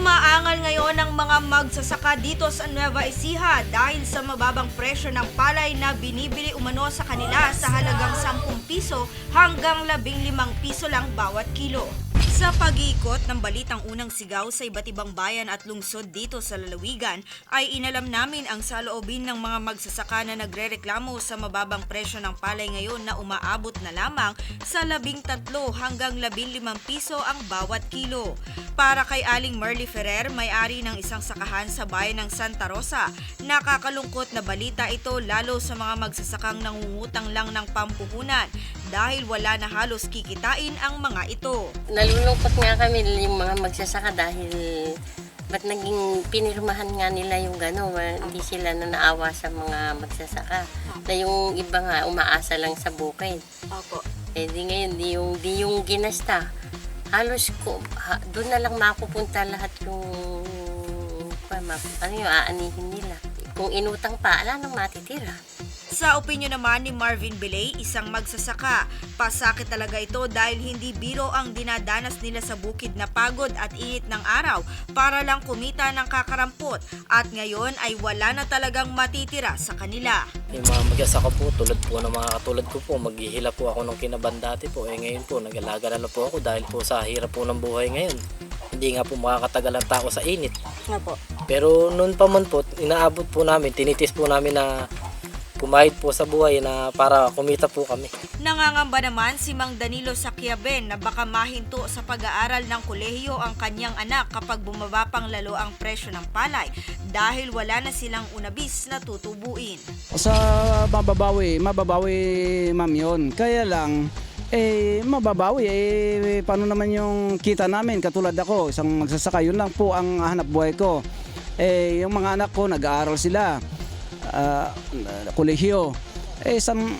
Umaangal ngayon ang mga magsasaka dito sa Nueva Ecija dahil sa mababang presyo ng palay na binibili umano sa kanila sa halagang 10 piso hanggang 15 piso lang bawat kilo. Sa pag-iikot ng balitang unang sigaw sa iba't ibang bayan at lungsod dito sa lalawigan, ay inalam namin ang saloobin ng mga magsasaka na nagrereklamo sa mababang presyo ng palay ngayon na umaabot na lamang sa 13 hanggang 15 piso ang bawat kilo. Para kay Aling Merly Ferrer, may-ari ng isang sakahan sa bayan ng Santa Rosa, nakakalungkot na balita ito lalo sa mga magsasakang nangungutang lang ng pampuhunan dahil wala na halos kikitain ang mga ito. Nalulungkot nga kami yung mga magsasaka dahil ba't naging pinirmahan nga nila yung gano'n, hindi sila na naawa sa mga magsasaka. Na yung iba nga umaasa lang sa bukid. Opo. Eh di ngayon, di yung, di yung ginasta. Halos ko, ha, doon na lang mapupunta lahat yung, ma, ano yung aanihin nila. Kung inutang pa, ala nang matitira. Sa opinyon naman ni Marvin Belay, isang magsasaka, pasakit talaga ito dahil hindi biro ang dinadanas nila sa bukid na pagod at init ng araw para lang kumita ng kakarampot at ngayon ay wala na talagang matitira sa kanila. Yung mga mag-asaka po, tulad po ng mga katulad ko po, maghihila po ako nung kinaban dati po. Eh ngayon po, nag-alaga na, po ako dahil po sa hirap po ng buhay ngayon. Hindi nga po makakatagal ang tao sa init. Opo. Pero noon pa man po, inaabot po namin, tinitis po namin na kumahit po sa buhay na para kumita po kami. Nangangamba naman si Mang Danilo Sakiaben na baka mahinto sa pag-aaral ng kolehiyo ang kanyang anak kapag bumaba pang lalo ang presyo ng palay dahil wala na silang unabis na tutubuin. Sa mababawi, mababawi ma'am yun. Kaya lang, eh, mababawi, eh, paano naman yung kita namin? Katulad ako, isang magsasaka, yun lang po ang hanap buhay ko. Eh, yung mga anak ko, nag-aaral sila, ah, kolehiyo. Eh, sam,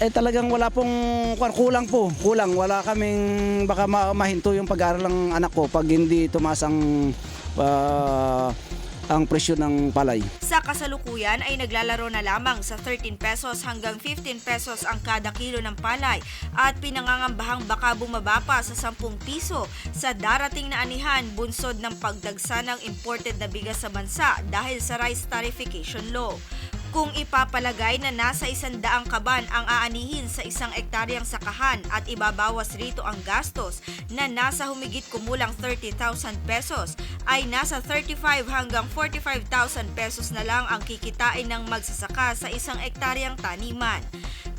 eh, talagang wala pong, kulang po, kulang. Wala kaming, baka ma- mahinto yung pag-aaral ng anak ko pag hindi tumaas ang, ah, ang presyo ng palay. Sa kasalukuyan ay naglalaro na lamang sa 13 pesos hanggang 15 pesos ang kada kilo ng palay at pinangangambahang baka bumaba pa sa 10 piso sa darating na anihan bunsod ng pagdagsa ng imported na bigas sa bansa dahil sa rice tarification law. Kung ipapalagay na nasa isandaang kaban ang aanihin sa isang ektaryang sakahan at ibabawas rito ang gastos na nasa humigit kumulang 30,000 pesos, ay nasa 35 hanggang 45,000 pesos na lang ang kikitain ng magsasaka sa isang ektaryang taniman.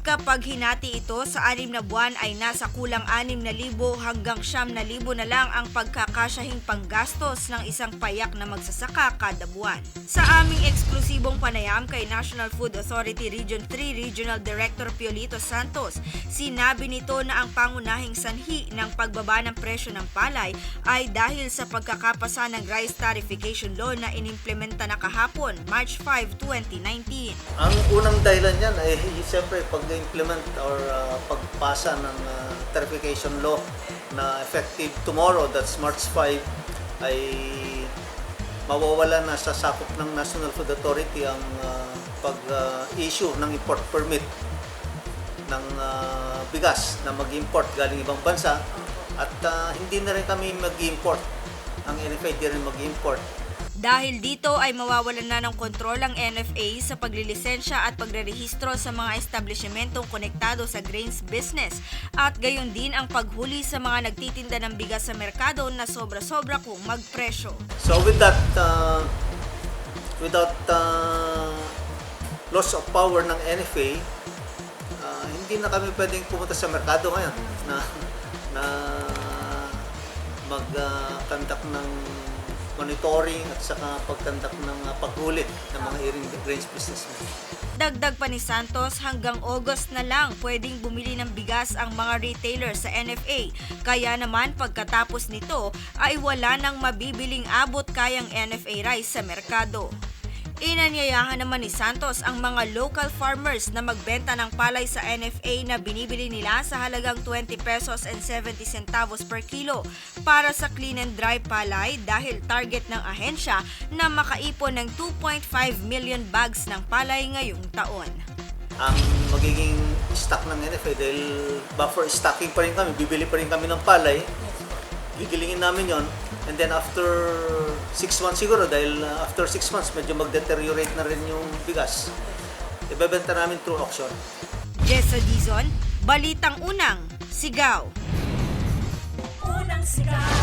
Kapag hinati ito sa anim na buwan ay nasa kulang 6,000 hanggang 7,000 na lang ang pagkakasyahing panggastos ng isang payak na magsasaka kada buwan. Sa aming eksklusibong panayam kay National Food Authority Region 3 Regional Director Piolito Santos, sinabi nito na ang pangunahing sanhi ng pagbaba ng presyo ng palay ay dahil sa pagkakapasa ng rice tarification law na inimplementa na kahapon, March 5, 2019. Ang unang dahilan niyan ay siyempre pag-implement or uh, pagpasa ng uh, tarification law na effective tomorrow, that's March 5, ay mawawala na sa sakop ng National Food Authority ang uh, pag-issue ng import permit ng uh, bigas na mag-import galing ibang bansa at uh, hindi na rin kami mag-import. Ang NFA di rin mag-import. Dahil dito ay mawawalan na ng kontrol ang NFA sa paglilisensya at pagrerehistro sa mga establishmentong konektado sa grains business at gayon din ang paghuli sa mga nagtitinda ng bigas sa merkado na sobra-sobra kung magpresyo. So with that, uh, without uh, loss of power ng NFA, uh, hindi na kami pwedeng pumunta sa merkado ngayon na na mag-conduct ng monitoring at saka pag-conduct ng uh, ng mga grains businessmen. Dagdag pa ni Santos hanggang August na lang pwedeng bumili ng bigas ang mga retailer sa NFA. Kaya naman pagkatapos nito ay wala nang mabibiling abot kayang NFA rice sa merkado. Inanyayahan naman ni Santos ang mga local farmers na magbenta ng palay sa NFA na binibili nila sa halagang 20 pesos and 70 centavos per kilo para sa clean and dry palay dahil target ng ahensya na makaipon ng 2.5 million bags ng palay ngayong taon. Ang magiging stock ng NFA dahil buffer stocking pa rin kami, bibili pa rin kami ng palay, gigilingin namin yon And then after 6 months siguro, dahil uh, after 6 months medyo mag-deteriorate na rin yung bigas, ibebenta namin through auction. Jessa Dizon, Balitang Unang, Sigaw. Unang sigaw